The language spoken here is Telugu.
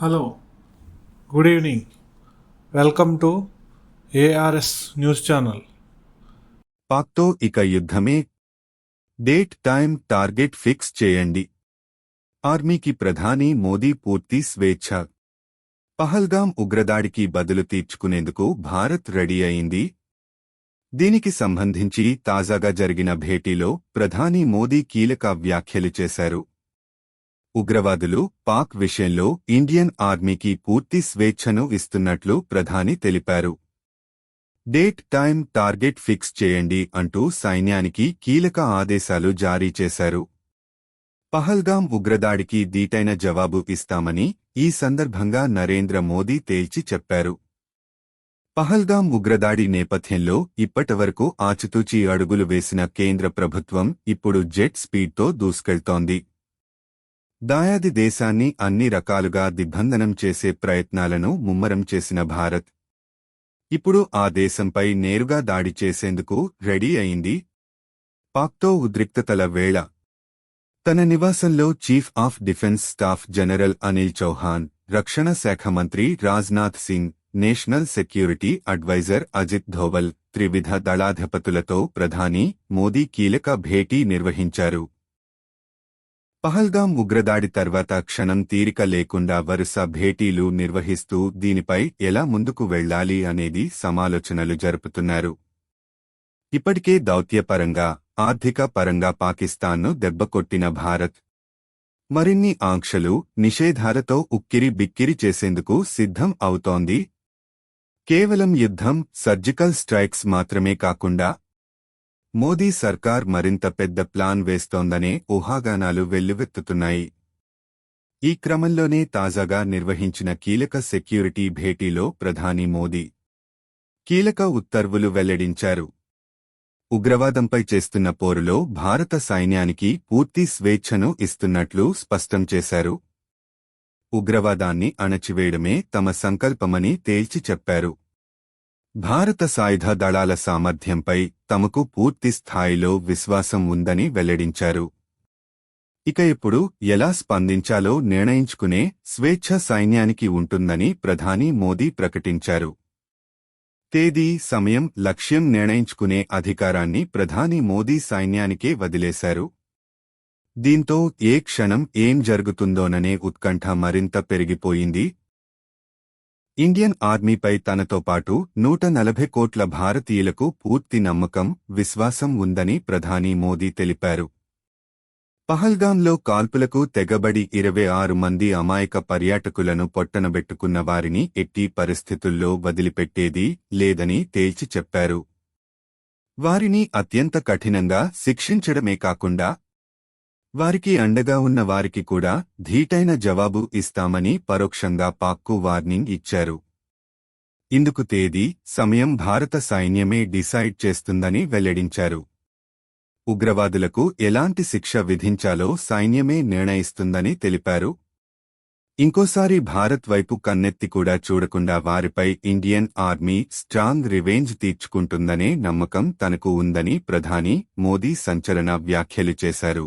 Hello good evening. Welcome to ARS news channel. పాక్తో ఇక యుద్ధమే. డేట్ టైం టార్గెట్ ఫిక్స్ చేయండి. ఆర్మీకి ప్రధాని మోదీ పూర్తి స్వేచ్ఛ. పహల్గాం ఉగ్రదాడికి బదులు తీర్చుకునేందుకు భారత్ రెడీ అయింది. దీనికి సంబంధించి తాజాగా జరిగిన భేటీలో ప్రధాని మోదీ కీలక వ్యాఖ్యలు చేశారు. ఉగ్రవాదులు పాక్ విషయంలో ఇండియన్ ఆర్మీకి పూర్తి స్వేచ్ఛను ఇస్తున్నట్లు ప్రధాని తెలిపారు. డేట్ టైం టార్గెట్ ఫిక్స్ చేయండి అంటూ సైన్యానికి కీలక ఆదేశాలు జారీ చేశారు. పహల్గాం ఉగ్రదాడికి దీటైన జవాబు ఇస్తామని ఈ సందర్భంగా నరేంద్ర మోదీ తేల్చి చెప్పారు. పహల్గాం ఉగ్రదాడి నేపథ్యంలో ఇప్పటివరకు ఆచితూచి అడుగులు వేసిన కేంద్ర ప్రభుత్వం ఇప్పుడు జెట్ స్పీడ్తో దూసుకెళ్తోంది. దాయాది దేశాన్ని అన్ని రకాలుగా దిగ్బంధనం చేసే ప్రయత్నాలను ముమ్మరం చేసిన భారత్. ఇప్పుడు ఆ దేశంపై నేరుగా దాడి చేసేందుకు రెడీ అయింది. పాక్తో ఉద్రిక్తతల వేళ. తన నివాసంలో chief of defence staff general Anil Chauhan రక్షణ శాఖ మంత్రి Rajnath Singh national security adviser Ajit Doval త్రివిధ దళాధిపతులతో ప్రధాని మోదీ కీలక భేటీ నిర్వహించారు. పహల్గాం ఉగ్రదాడి తర్వాత క్షణం తీరిక లేకుండా వరుస భేటీలు నిర్వహిస్తూ దీనిపై ఎలా ముందుకు వెళ్ళాలి అనేది సమాలోచనలు జరుపుతున్నారు. ఇప్పటికే దౌత్యపరంగా ఆర్థిక పరంగా పాకిస్తాన్ను దెబ్బకొట్టిన భారత్. మరిన్ని ఆంక్షలు నిషేధాలతో ఉక్కిరి బిక్కిరి చేసేందుకు సిద్ధం అవుతోంది. కేవలం యుద్ధం సర్జికల్ స్ట్రైక్స్ మాత్రమే కాకుండా మోదీ సర్కార్ మరింత పెద్ద ప్లాన్ వేస్తోందనే ఊహాగానాలు వెల్లువెత్తుతున్నాయి. ఈ క్రమంలోనే తాజాగా నిర్వహించిన కీలక సెక్యూరిటీ భేటీలో ప్రధాని మోదీ కీలక ఉత్తర్వులు వెల్లడించారు. ఉగ్రవాదంపై చేస్తున్న పోరులో భారత సైన్యానికి పూర్తి స్వేచ్ఛను ఇస్తున్నట్లు స్పష్టం చేశారు. ఉగ్రవాదాన్ని అణచివేయడమే తమ సంకల్పమని తేల్చి చెప్పారు. భారత సాయుధ దళాల సామర్థ్యంపై తమకు పూర్తి స్థాయిలో విశ్వాసం ఉందని వెల్లడించారు. ఇక ఇప్పుడు ఎలా స్పందించాలో నిర్ణయించుకునే స్వేచ్ఛ సైన్యానికి ఉంటుందని ప్రధాని మోదీ ప్రకటించారు. తేదీ సమయం లక్ష్యం నిర్ణయించుకునే అధికారాన్ని ప్రధాని మోదీ సైన్యానికే వదిలేశారు. దీంతో ఏ క్షణం ఏం జరుగుతుందోననే ఉత్కంఠ మరింత పెరిగిపోయింది. ఇండియన్ ఆర్మీపై తనతో పాటు నూట నలభై కోట్ల భారతీయులకు పూర్తి నమ్మకం విశ్వాసం ఉందని ప్రధాని మోదీ తెలిపారు. పహల్గాంలో కాల్పులకు తెగబడి ఇరవై ఆరు మంది అమాయక పర్యాటకులను పొట్టనబెట్టుకున్న వారిని ఎట్టి పరిస్థితుల్లో వదిలిపెట్టేది లేదని తేల్చి చెప్పారు. వారిని అత్యంత కఠినంగా శిక్షించడమే కాకుండా వారికి అండగా ఉన్న వారికి కూడా ధీటైన జవాబు ఇస్తామని పరోక్షంగా పాక్కు వార్నింగ్ ఇచ్చారు. ఇందుకు తేదీ సమయం భారత సైన్యమే డిసైడ్ చేస్తుందని వెల్లడించారు. ఉగ్రవాదులకు ఎలాంటి శిక్ష విధించాలో సైన్యమే నిర్ణయిస్తుందని తెలిపారు. ఇంకోసారి భారత్ వైపు కన్నెత్తి కూడా చూడకుండా వారిపై ఇండియన్ ఆర్మీ స్ట్రాంగ్ రివెంజ్ తీర్చుకుంటుందనే నమ్మకం తనకు ఉందని ప్రధాని మోదీ సంచలన వ్యాఖ్యలు చేశారు.